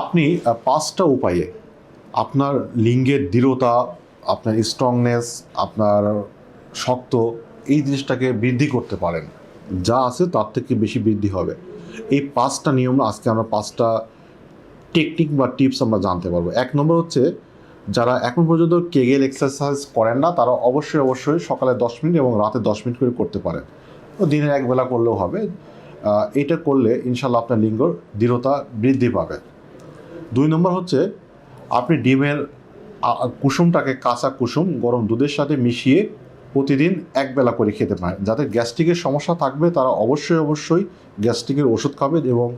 আপনি পাঁচটা উপায়ে আপনার লিঙ্গের দৃঢ়তা, আপনার স্ট্রংনেস আপনার শক্ত, এই জিনিসটাকে বৃদ্ধি করতে পারেন। যা আছে তার থেকে বেশি বৃদ্ধি হবে। এই পাঁচটা নিয়ম আজকে আমরা পাঁচটা টেকনিক বা টিপস আমরা জানতে পারব। এক নম্বর হচ্ছে, যারা এখন পর্যন্ত কেগেল এক্সারসাইজ করেন না, তারা অবশ্যই অবশ্যই সকালে দশ মিনিট এবং রাতে দশ মিনিট করে করতে পারেন। দিনের এক বেলা করলেও হবে। এটা করলে ইনশাল্লাহ আপনার লিঙ্গর দৃঢ়তা বৃদ্ধি পাবে। দুই নম্বর হচ্ছে, আপনি ডিমের কুসুমটাকে কাঁচা কুসুম, গরম দুধের সাথে মিশিয়ে প্রতিদিন এক বেলা করে খেতে পারেন। যাদের গ্যাস্ট্রিকের সমস্যা থাকবে, তারা অবশ্যই অবশ্যই গ্যাস্ট্রিকের ওষুধ খাবেন এবং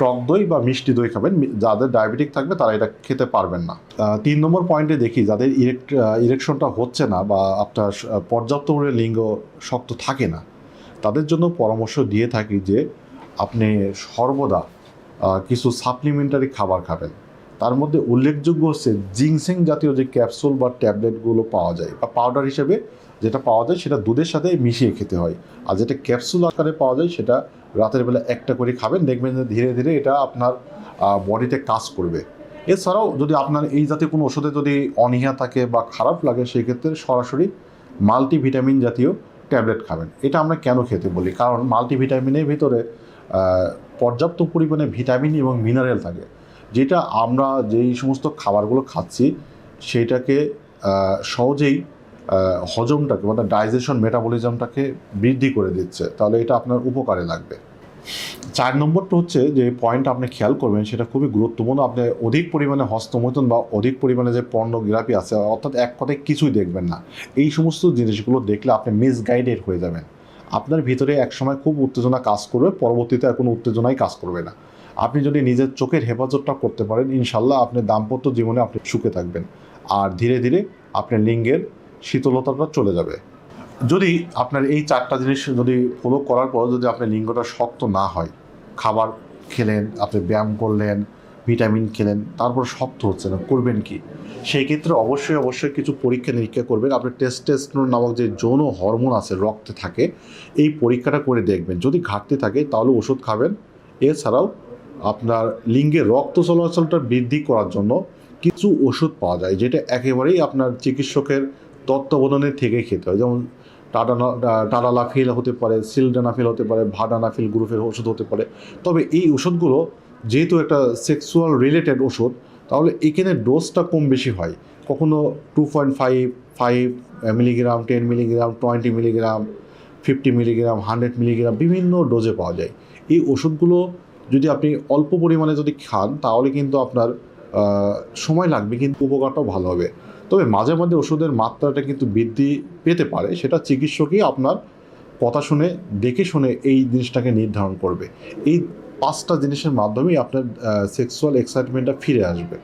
টক দই বা মিষ্টি দই খাবেন। যাদের ডায়াবেটিক থাকবে, তারা এটা খেতে পারবেন না। তিন নম্বর পয়েন্টে দেখি, যাদের ইরেক্ট ইরেকশনটা হচ্ছে না বা আপনার পর্যাপ্ত করে লিঙ্গ শক্ত থাকে না, তাদের জন্য পরামর্শ দিয়ে থাকি যে, আপনি সর্বদা কিছু সাপ্লিমেন্টারি খাবার খাবেন। তার মধ্যে উল্লেখযোগ্য হচ্ছে জিংসেং জাতীয় যে ক্যাপসুল বা ট্যাবলেটগুলো পাওয়া যায়, বা পাউডার হিসেবে যেটা পাওয়া যায় সেটা দুধের সাথে মিশিয়ে খেতে হয়। আর যেটা ক্যাপসুল আকারে পাওয়া যায় সেটা রাতের বেলা একটা করে খাবেন, দেখবেন যে ধীরে ধীরে এটা আপনার বডিতে কাজ করবে। এছাড়াও যদি আপনার এই জাতীয় কোনো ওষুধে যদি অনীহা থাকে বা খারাপ লাগে সেই ক্ষেত্রে সরাসরি মাল্টিভিটামিন জাতীয় ট্যাবলেট খাবেন। এটা আমরা কেন খেতে বলি? কারণ মাল্টিভিটামিনের ভিতরে পর্যাপ্ত পরিমাণে ভিটামিন এবং মিনারেল থাকে। যেটা আমরা যেই সমস্ত খাবারগুলো খাচ্ছি, সেটাকে সহজেই হজমটাকে মানে ডাইজেশন মেটাবলিজমটাকে বৃদ্ধি করে দিচ্ছে। তাহলে এটা আপনার উপকারে লাগবে। চার নম্বরটা হচ্ছে যে পয়েন্ট আপনি খেয়াল করবেন, সেটা খুবই গুরুত্বপূর্ণ। আপনি অধিক পরিমাণে হস্তমৈথুন বা অধিক পরিমাণে যে পর্নোগ্রাফি আছে, অর্থাৎ এক কথায় কিছুই দেখবেন না। এই সমস্ত জিনিসগুলো দেখলে আপনি মিসগাইডেড হয়ে যাবেন। আপনার ভিতরে একসময় খুব উত্তেজনা কাজ করবে, পরবর্তীতে আর কোনো উত্তেজনাই কাজ করবে না। আপনি যদি নিজের চোখের হেফাজতটা করতে পারেন, ইনশাল্লাহ আপনি দাম্পত্য জীবনে আপনি সুখে থাকবেন। আর ধীরে ধীরে আপনার লিঙ্গের শীতলতাটা চলে যাবে। যদি আপনার এই চারটা জিনিস যদি ফলো করার পর যদি আপনার লিঙ্গটা শক্ত না হয়, খাবার খেলেন, আপনি ব্যায়াম করলেন ভিটামিন খেলেন, তারপর শক্ত হচ্ছে না, করবেন কি? সেই ক্ষেত্রে অবশ্যই অবশ্যই কিছু পরীক্ষা নিরীক্ষা করবেন। আপনি টেস্টেস্টোন নামক যে যৌন হরমোন আছে, রক্তে থাকে, এই পরীক্ষাটা করে দেখবেন। যদি ঘাটতি থাকে, তাহলে ওষুধ খাবেন। এছাড়াও আপনার লিঙ্গে রক্ত চলাচলটা বৃদ্ধি করার জন্য কিছু ওষুধ পাওয়া যায়, যেটা একেবারেই আপনার চিকিৎসকের তত্ত্বাবধানে থেকে খেতে হয়। যেমন টাডানা টাডালাফিল হতে পারে সিলডানাফিল হতে পারে ভাডানাফিল গ্রুপের ওষুধ হতে পারে। তবে এই ওষুধগুলো যেহেতু একটা সেক্সুয়াল রিলেটেড ওষুধ, তাহলে এখানে ডোজটা কম বেশি হয়। কখনো two point five five milligram ten milligram twenty milligram fifty milligram hundred milligram বিভিন্ন ডোজে পাওয়া যায়। এই ওষুধগুলো যদি আপনি অল্প পরিমাণে যদি খান, তাহলে কিন্তু আপনার সময় লাগবে, কিন্তু উপকারটাও ভালো হবে। তবে মাঝে মাঝে ওষুধের মাত্রাটা কিন্তু বৃদ্ধি পেতে পারে, সেটা চিকিৎসকই আপনার কথা শুনে, দেখে শুনে এই জিনিসটাকে নির্ধারণ করবে। এই পাঁচটা জিনিসের মাধ্যমেই আপনার সেক্সুয়াল এক্সাইটমেন্টটা ফিরে আসবে।